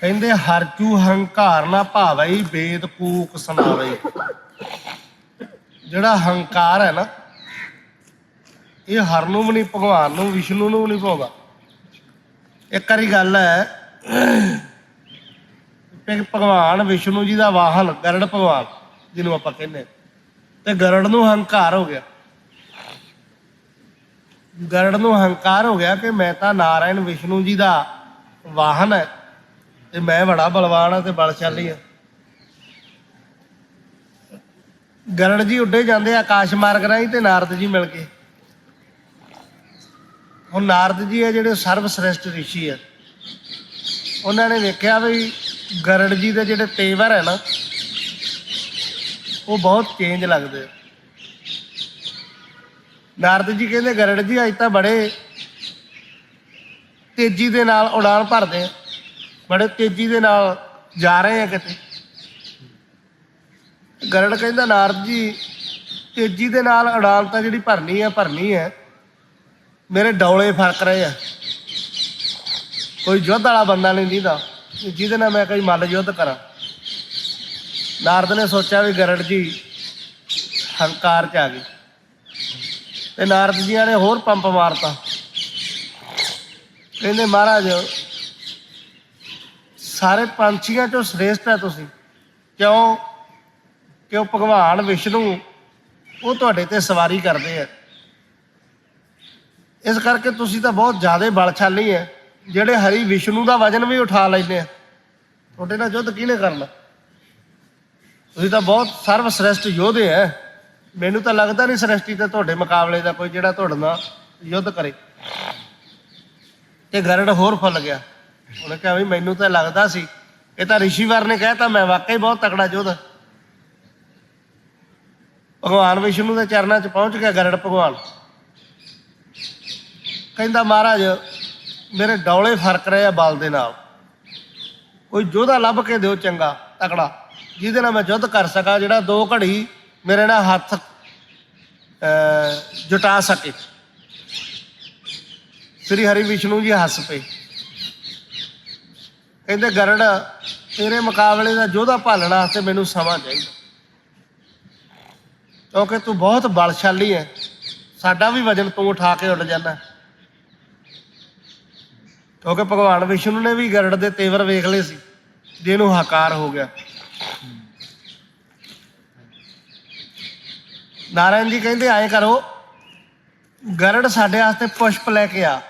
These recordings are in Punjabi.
ਕਹਿੰਦੇ ਹਰਜੂ ਹੰਕਾਰ ਨਾ ਭਾਵਈ ਵੇਦ ਪੂਕ ਸੁਣਾਵੇ। ਜਿਹੜਾ ਹੰਕਾਰ ਹੈ ਨਾ, ਇਹ ਹਰ ਨੂੰ ਵੀ ਨਹੀਂ, ਭਗਵਾਨ ਨੂੰ, ਵਿਸ਼ਨੂੰ ਨੂੰ ਵੀ ਨਹੀਂ ਭਾਉਂਦਾ ਇੱਕ ਵਾਰੀ ਗੱਲ ਹੈ ਕਿ ਭਗਵਾਨ ਵਿਸ਼ਨੂੰ ਜੀ ਦਾ ਵਾਹਨ, ਗਰੜ ਭਗਵਾਨ, ਜਿਹਨੂੰ ਆਪਾਂ ਕਹਿੰਦੇ ਤੇ ਗਰੜ ਨੂੰ ਹੰਕਾਰ ਹੋ ਗਿਆ। ਗਰੜ ਨੂੰ ਹੰਕਾਰ ਹੋ ਗਿਆ ਕਿ ਮੈਂ ਤਾਂ ਨਾਰਾਇਣ ਵਿਸ਼ਨੂੰ ਜੀ ਦਾ ਵਾਹਨ ਹੈ। ਤੇ ਮੈਂ ਬੜਾ ਬਲਵਾਨ ਹਾਂ ਤੇ ਬਲਸ਼ਾਲੀ ਹਾਂ ਗਰੜ ਜੀ ਉੱਡੇ ਜਾਂਦੇ ਆਕਾਸ਼ ਮਾਰਗ ਰਾਹੀਂ ਤੇ ਨਾਰਦ ਜੀ ਮਿਲ ਕੇ। ਹੁਣ ਨਾਰਦ ਜੀ ਆ ਜਿਹੜੇ ਸਰਵ ਸ੍ਰੇਸ਼ਟ ਰਿਸ਼ੀ ਆ। ਉਹਨਾਂ ਨੇ ਵੇਖਿਆ ਵੀ ਗਰੜ ਜੀ ਦੇ ਜਿਹੜੇ ਤੇਵਰ ਹੈ ਨਾ, ਉਹ ਬਹੁਤ ਚੇਂਜ ਲੱਗਦੇ ਆ। ਨਾਰਦ ਜੀ ਕਹਿੰਦੇ ਗਰੜ ਜੀ ਅੱਜ ਤਾਂ ਬੜੇ ਤੇਜ਼ੀ ਦੇ ਨਾਲ ਉਡਾਨ ਭਰਦੇ ਆ। ਬੜੇ ਤੇਜ਼ੀ ਦੇ ਨਾਲ ਜਾ ਰਹੇ ਆ ਕਿਤੇ। ਗਰੜ ਕਹਿੰਦਾ, ਨਾਰਦ ਜੀ, ਤੇਜ਼ੀ ਦੇ ਨਾਲ ਉਡਾਨ ਜਿਹੜੀ ਭਰਨੀ ਆ, ਭਰਨੀ ਹੈ ਮੇਰੇ ਡੌਲੇ ਫੜਕ ਰਹੇ ਆ। ਕੋਈ ਯੁੱਧ ਵਾਲਾ ਬੰਦਾ ਨਹੀਂ ਦੀਦਾ। ਜਿਹਦੇ ਨਾਲ ਮੈਂ ਕੋਈ ਮੱਲ ਯੁੱਧ ਕਰਾਂ। ਨਾਰਦ ਨੇ ਸੋਚਿਆ ਵੀ ਗਰੜ ਜੀ ਹੰਕਾਰ ਚ ਆ ਗਈ ਤੇ ਨਾਰਦ ਜੀਆਂ ਨੇ ਹੋਰ ਪੰਪ ਮਾਰਤਾ। ਕਹਿੰਦੇ, ਮਹਾਰਾਜ ਸਾਰੇ ਪੰਛੀਆਂ ਚੋਂ ਸ੍ਰੇਸ਼ਟ ਹੈ ਤੁਸੀਂ। ਕਿਉਂ? ਕਿ ਉਹ ਭਗਵਾਨ ਵਿਸ਼ਨੂੰ ਉਹ ਤੁਹਾਡੇ ਤੇ ਸਵਾਰੀ ਕਰਦੇ ਆ। ਇਸ ਕਰਕੇ ਤੁਸੀਂ ਤਾਂ ਬਹੁਤ ਜ਼ਿਆਦਾ ਬਲਸ਼ਾਲੀ ਹੈ। ਜਿਹੜੇ ਹਰੀ ਵਿਸ਼ਨੂੰ ਦਾ ਵਜਨ ਵੀ ਉਠਾ ਲੈਂਦੇ ਆ। ਤੁਹਾਡੇ ਨਾਲ ਯੁੱਧ ਕਿਹਨੇ ਕਰਨਾ? ਤੁਸੀਂ ਤਾਂ ਬਹੁਤ ਸਰਵ ਸ੍ਰੇਸ਼ਟ ਯੋਧੇ ਹੈ ਮੈਨੂੰ ਤਾਂ ਲੱਗਦਾ ਨਹੀਂ ਸ੍ਰਿਸ਼ਟੀ ਤੇ ਤੁਹਾਡੇ ਮੁਕਾਬਲੇ ਦਾ ਕੋਈ ਜਿਹੜਾ ਤੁਹਾਡੇ ਨਾਲ ਯੁੱਧ ਕਰੇ। ਤੇ ਗਰੜ ਹੋਰ ਫੁੱਲ ਗਿਆ। ਉਹਨੇ ਕਿਹਾ ਵੀ ਮੈਨੂੰ ਤਾਂ ਲੱਗਦਾ ਸੀ ਇਹ ਤਾਂ ਰਿਸ਼ੀਵਰ ਨੇ ਕਹਿਤਾ ਮੈਂ ਵਾਕਈ ਬਹੁਤ ਤਕੜਾ ਯੋਧ। ਭਗਵਾਨ ਵਿਸ਼ਨੂੰ ਦੇ ਚਰਨਾਂ 'ਚ ਪਹੁੰਚ ਗਿਆ ਗਰੜ ਭਗਵਾਨ। ਕਹਿੰਦਾ ਮਹਾਰਾਜ ਮੇਰੇ ਡੌਲੇ ਫ਼ਰਕ ਰਹੇ ਆ ਬਲ ਦੇ ਨਾਲ। ਕੋਈ ਯੋਧਾ ਲੱਭ ਕੇ ਦਿਓ ਚੰਗਾ ਤਕੜਾ ਜਿਹਦੇ ਨਾਲ ਮੈਂ ਯੁੱਧ ਕਰ ਸਕਾਂ ਜਿਹੜਾ ਦੋ ਘੜੀ ਮੇਰੇ ਨਾਲ ਹੱਥ ਅਹ, ਜੁਟਾ ਸਕੇ। ਸ੍ਰੀ ਹਰੀ ਵਿਸ਼ਨੂੰ ਜੀ ਹੱਸ ਪਏ। ਕਹਿੰਦੇ, ਗਰੜ, ਤੇਰੇ ਮੁਕਾਬਲੇ ਦਾ ਯੋਧਾ ਭਾਲਣ ਵਾਸਤੇ ਮੈਨੂੰ ਸਮਾਂ ਚਾਹੀਦਾ। ਕਿਉਂਕਿ ਤੂੰ ਬਹੁਤ ਬਲਸ਼ਾਲੀ ਹੈ ਸਾਡਾ ਵੀ ਵਜਨ ਤੂੰ ਉਠਾ ਕੇ ਉੱਡ ਜਾਂਦਾ ਕਿਉਂਕਿ ਭਗਵਾਨ ਵਿਸ਼ਨੂੰ ਨੇ ਵੀ ਗਰੜ ਦੇ ਤੇਵਰ ਵੇਖ ਲਏ ਸੀ ਜਿਹਨੂੰ ਹਕਾਰ ਹੋ ਗਿਆ। ਨਾਰਾਇਣ ਜੀ ਕਹਿੰਦੇ, ਆਏ ਕਰੋ, ਗਰੜ ਸਾਡੇ ਵਾਸਤੇ ਪੁਸ਼ਪ ਲੈ ਕੇ ਆ।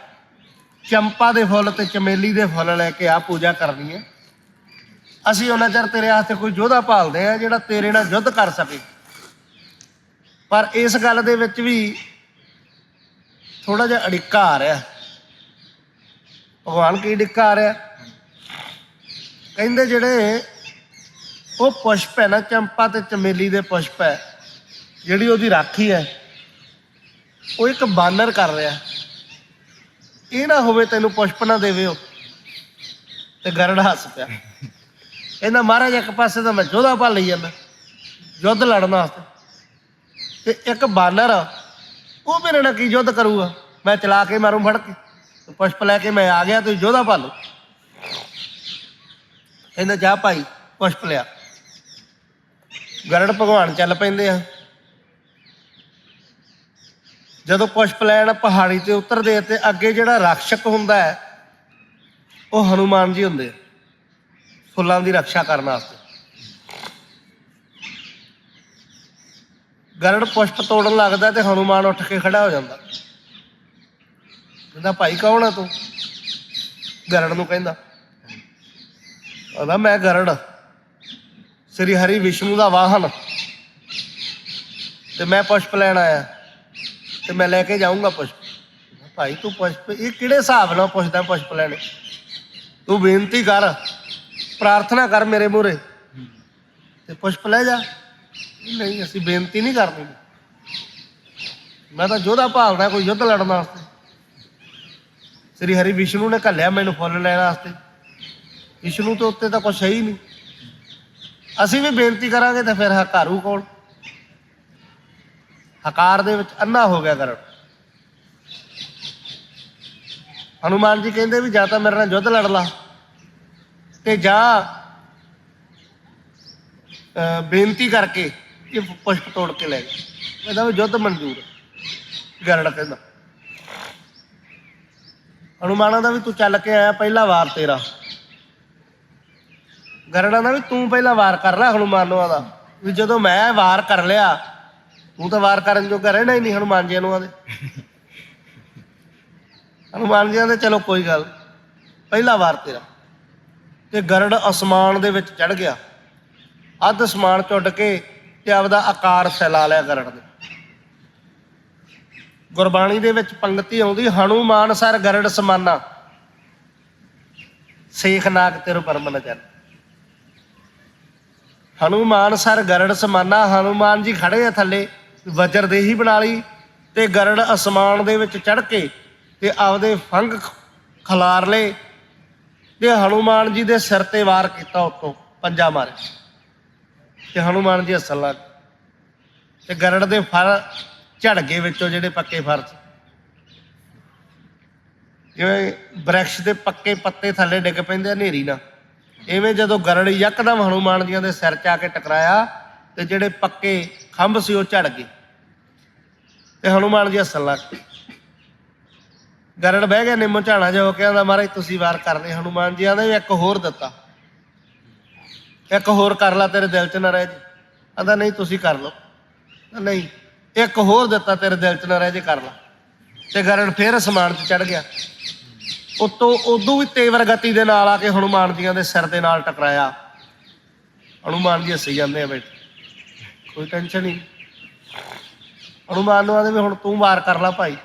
ਚੰਪਾ ਦੇ ਫੁੱਲ ਤੇ ਚਮੇਲੀ ਦੇ ਫੁੱਲ ਲੈ ਕੇ ਆ ਪੂਜਾ ਕਰਨੀ ਹੈ। ਅਸੀਂ ਉਹਨਾਂ ਚਿਰ ਤੇਰੇ ਵਾਸਤੇ ਕੋਈ ਯੋਧਾ ਭਾਲਦੇ ਆ ਜਿਹੜਾ ਤੇਰੇ ਨਾਲ ਯੁੱਧ ਕਰ ਸਕੇ। ਪਰ ਇਸ ਗੱਲ ਦੇ ਵਿੱਚ ਵੀ ਥੋੜਾ ਜਿਹਾ ਅੜਿੱਕਾ ਆ ਰਿਹਾ ਭਗਵਾਨ ਕੀ ਅੜਿੱਕਾ ਆ ਰਿਹਾ ਕਹਿੰਦੇ ਜਿਹੜੇ ਉਹ ਪੁਸ਼ਪ ਹੈ ਨਾ, ਚੰਪਾ ਤੇ ਚਮੇਲੀ ਦੇ ਪੁਸ਼ਪ ਹੈ। ਜਿਹੜੀ ਉਹਦੀ ਰਾਖੀ ਹੈ, ਉਹ ਇੱਕ ਬਾਨਰ ਕਰ ਰਿਹਾ। ਇਹ ਨਾ ਹੋਵੇ ਤੈਨੂੰ ਪੁਸ਼ਪ ਨਾ ਦੇਵੇ ਉਹ ਤੇ ਗਰੜ ਹੱਸ ਪਿਆ। ਕਹਿੰਦਾ, ਮਹਾਰਾਜ, ਇੱਕ ਪਾਸੇ ਤਾਂ ਮੈਂ ਜੋਧਾ ਪਾ ਲਈ ਜਾਂਦਾ। ਯੁੱਧ ਲੜਨ ਵਾਸਤੇ। ਤੇ ਇੱਕ ਬਾਨਰ ਉਹ ਮੇਰੇ ਨਾਲ ਕੀ ਯੁੱਧ ਕਰੂਗਾ? ਮੈਂ ਚਲਾ ਕੇ ਮਾਰੂ ਫੜ ਕੇ। ਪੁਸ਼ਪ ਲੈ ਕੇ ਮੈਂ ਆ ਗਿਆ ਤੂੰ ਪਾ ਲਓ। ਕਹਿੰਦਾ, ਜਾ ਭਾਈ, ਪੁਸ਼ਪ ਲਿਆ। ਗਰੜ ਭਗਵਾਨ ਚੱਲ ਪੈਂਦੇ ਆ। ਜਦੋਂ ਪੁਸ਼ਪ ਲੈਣ ਪਹਾੜੀ ਤੇ ਉਤਰਦੇ ਤੇ ਅੱਗੇ ਜਿਹੜਾ ਰਕਸ਼ਕ ਹੁੰਦਾ ਹੈ, ਉਹ ਹਨੂਮਾਨ ਜੀ ਹੁੰਦੇ ਫੁੱਲਾਂ ਦੀ ਰੱਖਿਆ ਕਰਨ ਵਾਸਤੇ। ਗਰੜ ਪੁਸ਼ਪ ਤੋੜਨ ਲੱਗਦਾ ਤੇ ਹਨੂਮਾਨ ਉੱਠ ਕੇ ਖੜਾ ਹੋ ਜਾਂਦਾ। ਕਹਿੰਦਾ, ਭਾਈ, ਕੌਣ ਆ ਤੂੰ? ਗਰੜ ਨੂੰ ਕਹਿੰਦਾ। ਕਹਿੰਦਾ, ਮੈਂ ਗਰੜ। ਸ੍ਰੀ ਹਰੀ ਵਿਸ਼ਨੂੰ ਦਾ ਵਾਹਨ। ਤੇ ਮੈਂ ਪੁਸ਼ਪ ਲੈਣ ਆਇਆ। ਤੇ ਮੈਂ ਲੈ ਕੇ ਜਾਊਂਗਾ ਪੁਸ਼ਪ। ਭਾਈ ਤੂੰ ਪੁਸ਼ਪ, ਇਹ ਕਿਹੜੇ ਹਿਸਾਬ ਨਾਲ ਪੁੱਛਦਾ ਪੁਸ਼ਪ ਲੈਣੇ? ਤੂੰ ਬੇਨਤੀ ਕਰ, ਪ੍ਰਾਰਥਨਾ ਕਰ ਮੇਰੇ ਮੂਹਰੇ। ਤੇ ਪੁਸ਼ਪ ਲੈ ਜਾ। ਨਹੀਂ, ਅਸੀਂ ਬੇਨਤੀ ਨਹੀਂ ਕਰਨੀ ਮੈਂ ਤਾਂ ਜੋਧਾ ਭਾਲਦਾ, ਕੋਈ ਯੁੱਧ ਲੜਨ ਵਾਸਤੇ। ਸ੍ਰੀ ਹਰੀ ਵਿਸ਼ਨੂੰ ਨੇ ਘੱਲਿਆ ਮੈਨੂੰ ਫੁੱਲ ਲੈਣ ਵਾਸਤੇ। ਵਿਸ਼ਨੂੰ ਤੋਂ ਉੱਤੇ ਤਾਂ ਕੁਛ ਹੈ ਹੀ ਨਹੀਂ। ਅਸੀਂ ਵੀ ਬੇਨਤੀ ਕਰਾਂਗੇ ਤਾਂ ਫਿਰ ਹਕਾਰੂ ਕੌਣ ਹਕਾਰ ਦੇ ਵਿੱਚ ਅੰਨਾ ਹੋ ਗਿਆ ਕਰਨ। ਹਨੂਮਾਨ ਜੀ ਕਹਿੰਦੇ ਵੀ ਜਾਂ ਤਾਂ ਮੇਰੇ ਨਾਲ ਯੁੱਧ ਲੜ ਲਾ ਤੇ ਜਾਂ ਬੇਨਤੀ ਕਰਕੇ ਇਹ ਪੁਸ਼ਪ ਤੋੜ ਕੇ ਲੈ ਗਿਆ ਕਹਿੰਦਾ ਵੀ ਯੁੱਧ ਮਨਜ਼ੂਰ ਗਰੜ ਕਹਿੰਦਾ। ਹਨੂਮਾਨਾਂ ਦਾ ਵੀ ਤੂੰ ਚੱਲ ਕੇ ਆਇਆ ਪਹਿਲਾ ਵਾਰ ਤੇਰਾ। ਗਰੜਾਂ ਦਾ ਵੀ ਤੂੰ ਪਹਿਲਾ ਵਾਰ ਕਰ ਲੈ ਹਨੂਮਾਨਾਂ ਦਾ। ਵੀ ਜਦੋਂ ਮੈਂ ਵਾਰ ਕਰ ਲਿਆ ਤੂੰ ਤਾਂ ਵਾਰ ਕਰਨ ਜੋਗਾ ਰਹਿਣਾ ਹੀ ਨਹੀਂ ਹਨੂਮਾਨ ਜੀ ਨੂੰ ਆਦੇ। ਹਨੂਮਾਨ ਜੀ ਆਦੇ ਚਲੋ ਕੋਈ ਗੱਲ, ਪਹਿਲਾ ਵਾਰ ਤੇਰਾ। ਤੇ ਗਰੜ ਅਸਮਾਨ ਦੇ ਵਿੱਚ ਚੜ ਗਿਆ। ਅੱਧ ਅਸਮਾਨ ਚੁੱਡ ਕੇ ਤੇ ਆਪਦਾ ਆਕਾਰ ਫੈਲਾ ਲਿਆ ਗਰੜ ਨੇ ਗੁਰਬਾਣੀ ਦੇ ਵਿੱਚ ਪੰਗਤੀ ਆਉਂਦੀ, ਹਨੂਮਾਨ ਸਰ ਗਰੜ ਸਮਾਨਾ। ਸੇਖ ਨਾਗ ਤੇਰ ਪਰਮ ਨ ਹਨੂਮਾਨ ਸਰ ਗਰੜ ਸਮਾਨਾ, ਹਨੂਮਾਨ ਜੀ ਖੜੇ ਆ ਥੱਲੇ। ਵਜਰ ਦੇਹੀ ਬਣਾ ਲਈ ਤੇ ਗਰੜ ਅਸਮਾਨ ਦੇ ਵਿੱਚ ਚੜ ਕੇ ਤੇ ਆਪਦੇ ਫੰਗ ਖਲਾਰ ਲਏ ਤੇ ਹਨੂਮਾਨ ਜੀ ਦੇ ਸਿਰ ਤੇ ਵਾਰ ਕੀਤਾ ਉੱਤੋਂ ਪੰਜਾ ਮਾਰੇ। ਤੇ ਹਨੂਮਾਨ ਜੀ ਹੱਸਣ ਲੱਗ ਤੇ ਗਰੜ ਦੇ ਫਰ ਝੜ ਗਏ ਵਿੱਚੋਂ ਜਿਹੜੇ ਪੱਕੇ ਫਰ ਸੀ। ਜਿਵੇਂ ਬ੍ਰੈਕਸ਼ ਦੇ ਪੱਕੇ ਪੱਤੇ ਥੱਲੇ ਡਿੱਗ ਪੈਂਦੇ ਆ ਹਨੇਰੀ ਨਾਲ, ਐਵੇਂ ਜਦੋਂ ਗਰੜ ਯਕਦਮ ਹਨੂਮਾਨ ਜੀਆਂ ਦੇ ਸਿਰ 'ਚ ਆ ਕੇ ਟਕਰਾਇਆ ਤੇ ਜਿਹੜੇ ਪੱਕੇ ਖੰਭ ਸੀ ਉਹ ਝੜ ਗਏ। ਤੇ ਹਨੂਮਾਨ ਜੀ ਹੱਸਣ ਲੱਗ ਪਏ। ਗਰੜ ਬਹਿ ਗਿਆ ਨਿੰਮੋ ਝਾਣਾ ਜੋ ਕਹਿੰਦਾ, ਮਹਾਰਾਜ, ਤੁਸੀਂ ਵਾਰ ਕਰ ਰਹੇ ਹਨੂਮਾਨ ਜੀ ਆਂਦੇ ਇੱਕ ਹੋਰ ਦਿੱਤਾ। ਇੱਕ ਹੋਰ ਕਰ ਲਾ, ਤੇਰੇ ਦਿਲ 'ਚ ਨਾ ਰਹਿ ਜੀ। ਆਂਦਾ ਨਹੀਂ, ਤੁਸੀਂ ਕਰ ਲਓ। ਨਹੀਂ, ਇੱਕ ਹੋਰ ਦਿੱਤਾ, ਤੇਰੇ ਦਿਲ 'ਚ ਨਾ ਰਹਿ ਜੇ, ਕਰ ਲਾ। ਤੇ ਗਰੜ ਫੇਰ ਅਸਮਾਨ 'ਚ ਚੜ ਗਿਆ। ਉਤੋਂ, ਉਦੋਂ ਵੀ ਤੇਵਰ ਗਤੀ ਦੇ ਨਾਲ ਆ ਕੇ ਹਨੂਮਾਨ ਜੀਆਂ ਦੇ ਸਿਰ ਦੇ ਨਾਲ ਟਕਰਾਇਆ। ਹਨੂਮਾਨ ਜੀ ਹੱਸੀ ਜਾਂਦੇ ਆ ਬੈਠੇ। ਕੋਈ ਟੈਨਸ਼ਨ ਨਹੀਂ। ਹਨੂਮਾਨ ਨੂੰ ਆਦੇ ਵੀ ਹੁਣ ਤੂੰ ਵਾਰ ਕਰ ਲੈ ਭਾਈ।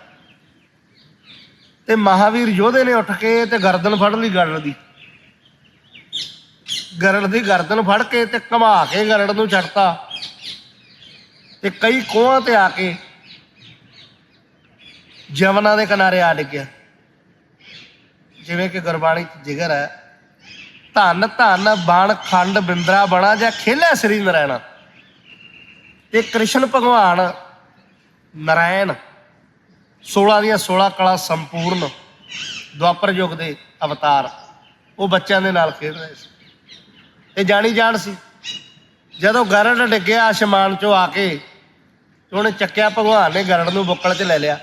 ਤੇ ਮਹਾਵੀਰ ਯੋਧੇ ਨੇ ਉੱਠ ਕੇ ਤੇ ਗਰਦਨ ਫੜ ਲਈ ਗਰੜ ਦੀ। ਗਰੜ ਦੀ ਗਰਦਨ ਫੜ ਕੇ ਤੇ ਘੁਮਾ ਕੇ ਗਰੜ ਨੂੰ ਛੱਡਤਾ। ਤੇ ਕਈ ਕੋਹਾਂ ਤੇ ਆ ਕੇ ਜਮਨਾ ਦੇ ਕਿਨਾਰੇ ਆ ਡਿੱਗਿਆ। ਜਿਵੇਂ ਕਿ ਗੁਰਬਾਣੀ ਚ ਜਿਗਰ ਹੈ, ਧੰਨ ਧੰਨ ਬਾਣ ਖੰਡ ਬਿੰਦਰਾ ਬਣਾ ਜਾਂ ਖੇਲਿਆ ਸ੍ਰੀ ਨਰਾਇਣਾ ਤੇ ਕ੍ਰਿਸ਼ਨ ਭਗਵਾਨ ਨਰਾਇਣ 16 ਦੀਆਂ 16 ਕਲਾ ਸੰਪੂਰਨ ਦੁਆਪਰ ਯੁੱਗ ਦੇ ਅਵਤਾਰ। ਉਹ ਬੱਚਿਆਂ ਦੇ ਨਾਲ ਖੇਡ ਰਹੇ ਸੀ। ਇਹ ਜਾਣੀ ਜਾਣ ਸੀ। ਜਦੋਂ ਗਰੜ ਡਿੱਗਿਆ ਅਸਮਾਨ ਚੋਂ ਆ ਕੇ ਉਹਨੇ ਚੱਕਿਆ ਭਗਵਾਨ ਨੇ ਗਰੜ ਨੂੰ ਬੁੱਕਲ 'ਚ ਲੈ ਲਿਆ।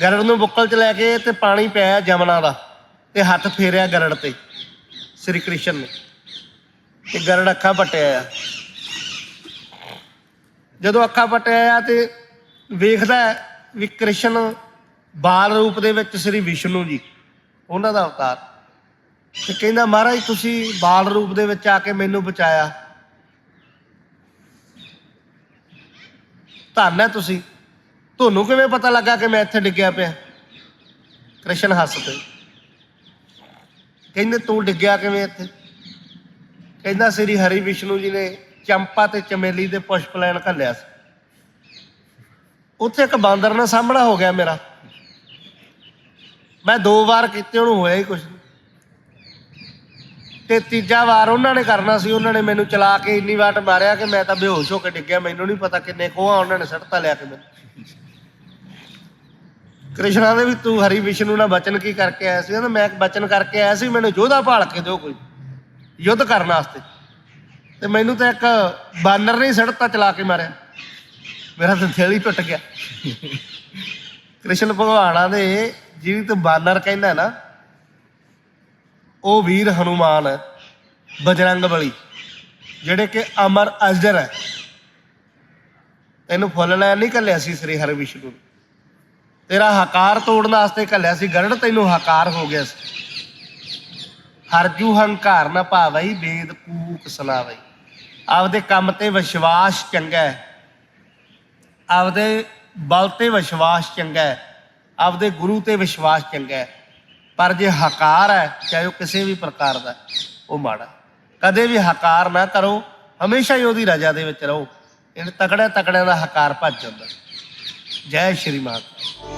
ਗਰੜ ਨੂੰ ਬੁੱਕਲ 'ਚ ਲੈ ਕੇ ਤੇ ਪਾਣੀ ਪਿਆ ਜਮਨਾ ਦਾ ਤੇ ਹੱਥ ਫੇਰਿਆ ਗਰੜ ਤੇ, ਸ੍ਰੀ ਕ੍ਰਿਸ਼ਨ ਨੇ। ਤੇ ਗਰੜ ਅੱਖਾਂ ਪਟਿਆ ਆ। ਜਦੋਂ ਅੱਖਾਂ ਪਟਿਆ ਆ ਤੇ ਵੇਖਦਾ ਵੀ ਕ੍ਰਿਸ਼ਨ ਬਾਲ ਰੂਪ ਦੇ ਵਿੱਚ ਸ੍ਰੀ ਵਿਸ਼ਨੂੰ ਜੀ, ਉਹਨਾਂ ਦਾ ਅਵਤਾਰ। ਤੇ ਕਹਿੰਦਾ, ਮਹਾਰਾਜ, ਤੁਸੀਂ ਬਾਲ ਰੂਪ ਦੇ ਵਿੱਚ ਆ ਕੇ ਮੈਨੂੰ ਬਚਾਇਆ। ਧੰਨ ਹੈ ਤੁਸੀਂ। ਤੁਹਾਨੂੰ ਕਿਵੇਂ ਪਤਾ ਲੱਗਾ ਕਿ ਮੈਂ ਇੱਥੇ ਡਿੱਗਿਆ ਪਿਆ? ਕ੍ਰਿਸ਼ਨ ਹੱਸ ਪਏ ਕਹਿੰਦੇ, ਤੂੰ ਡਿੱਗਿਆ ਕਿਵੇਂ ਇੱਥੇ? ਕਹਿੰਦਾ, ਸ੍ਰੀ ਹਰੀ ਵਿਸ਼ਨੂੰ ਜੀ ਨੇ ਚੰਪਾ ਤੇ ਚਮੇਲੀ ਦੇ ਪੁਸ਼ਪ ਲੈਣ ਘੱਲਿਆ ਸੀ। ਉੱਥੇ ਇੱਕ ਬਾਂਦਰ ਨਾਲ ਸਾਹਮਣਾ ਹੋ ਗਿਆ ਮੇਰਾ। ਮੈਂ ਦੋ ਵਾਰ ਕੀਤੇ, ਉਹਨੂੰ ਹੋਇਆ ਹੀ ਕੁਝ ਤੇ ਤੀਜਾ ਵਾਰ ਉਹਨਾਂ ਨੇ ਕਰਨਾ ਸੀ, ਉਹਨਾਂ ਨੇ ਮੈਨੂੰ ਚਲਾ ਕੇ ਇੰਨੀ ਵਾਟ ਮਾਰਿਆ ਕਿ ਮੈਂ ਤਾਂ ਬੇਹੋਸ਼ ਹੋ ਕੇ ਡਿੱਗਿਆ। ਮੈਨੂੰ ਨਹੀਂ ਪਤਾ ਕਿੰਨੇ ਖੋਆ ਉਹਨਾਂ ਨੇ ਸੜਤਾ ਲਿਆ ਕੇ ਮੈਨੂੰ। ਕ੍ਰਿਸ਼ਨਾ ਦੇ ਵੀ ਤੂੰ ਹਰੀ ਵਿਸ਼ਨੂੰ ਨਾਲ ਬਚਨ ਕੀ ਕਰਕੇ ਆਇਆ ਸੀ? ਕਹਿੰਦਾ, ਮੈਂ ਬਚਨ ਕਰਕੇ ਆਇਆ ਸੀ, ਮੈਨੂੰ ਯੋਧਾ ਭਾਲ ਕੇ ਦਿਓ ਕੋਈ। ਯੁੱਧ ਕਰਨ ਵਾਸਤੇ। ਤੇ ਮੈਨੂੰ ਤਾਂ ਇੱਕ ਬਾਨਰ ਨੇ ਹੀ ਸੜਤਾ ਚਲਾ ਕੇ ਮਾਰਿਆ। ਮੇਰਾ ਤਾਂ ਦਿਲ ਹੀ ਟੁੱਟ ਗਿਆ। ਕ੍ਰਿਸ਼ਨ ਭਗਵਾਨਾਂ ਦੇ ਜਿਹਨੂੰ ਤੇ ਬਾਨਰ ਕਹਿੰਦਾ ਨਾ, ਉਹ ਵੀਰ ਹਨੂਮਾਨ ਹੈ, ਬਜਰੰਗ ਬਲੀ, ਜਿਹੜੇ ਕਿ ਅਮਰ ਅਜਰ ਹੈ। ਇਹਨੂੰ ਫੁੱਲ ਲੈਣ ਨਹੀਂ ਕੱਲਿਆ ਸੀ ਸ੍ਰੀ ਹਰਿ ਵਿਸ਼ਨੂੰ ਤੇਰਾ ਹਕਾਰ ਤੋੜਨ ਵਾਸਤੇ ਕੱਲਿਆ ਸੀ ਗਰੜ ਤੈਨੂੰ ਹਕਾਰ ਹੋ ਗਿਆ ਸੀ। ਹਰਜੂ ਹੰਕਾਰ ਨਾ ਭਾਵਈ ਵੇਦ ਕੂਕ ਸੁਣਾਵਈ ਆਪਦੇ ਕੰਮ ਤੇ ਵਿਸ਼ਵਾਸ ਚੰਗਾ ਹੈ। ਆਪਦੇ ਬਲ ਤੇ ਵਿਸ਼ਵਾਸ ਚੰਗਾ ਹੈ। ਆਪਦੇ ਗੁਰੂ ਤੇ ਵਿਸ਼ਵਾਸ ਚੰਗਾ ਹੈ। ਪਰ ਜੇ ਹਕਾਰ ਹੈ, ਚਾਹੇ ਉਹ ਕਿਸੇ ਵੀ ਪ੍ਰਕਾਰ ਦਾ ਉਹ ਮਾੜਾ ਕਦੇ ਵੀ ਹਕਾਰ ਨਾ ਕਰੋ, ਹਮੇਸ਼ਾ ਹੀ ਉਹਦੀ ਰਜ਼ਾ ਦੇ ਵਿੱਚ ਰਹੋ। ਇਹਨੇ ਤਕੜਿਆਂ ਤਕੜਿਆਂ ਦਾ ਹਕਾਰ ਭੱਜ ਜਾਂਦਾ ਜੈ ਸ਼੍ਰੀ ਮਾਤਾ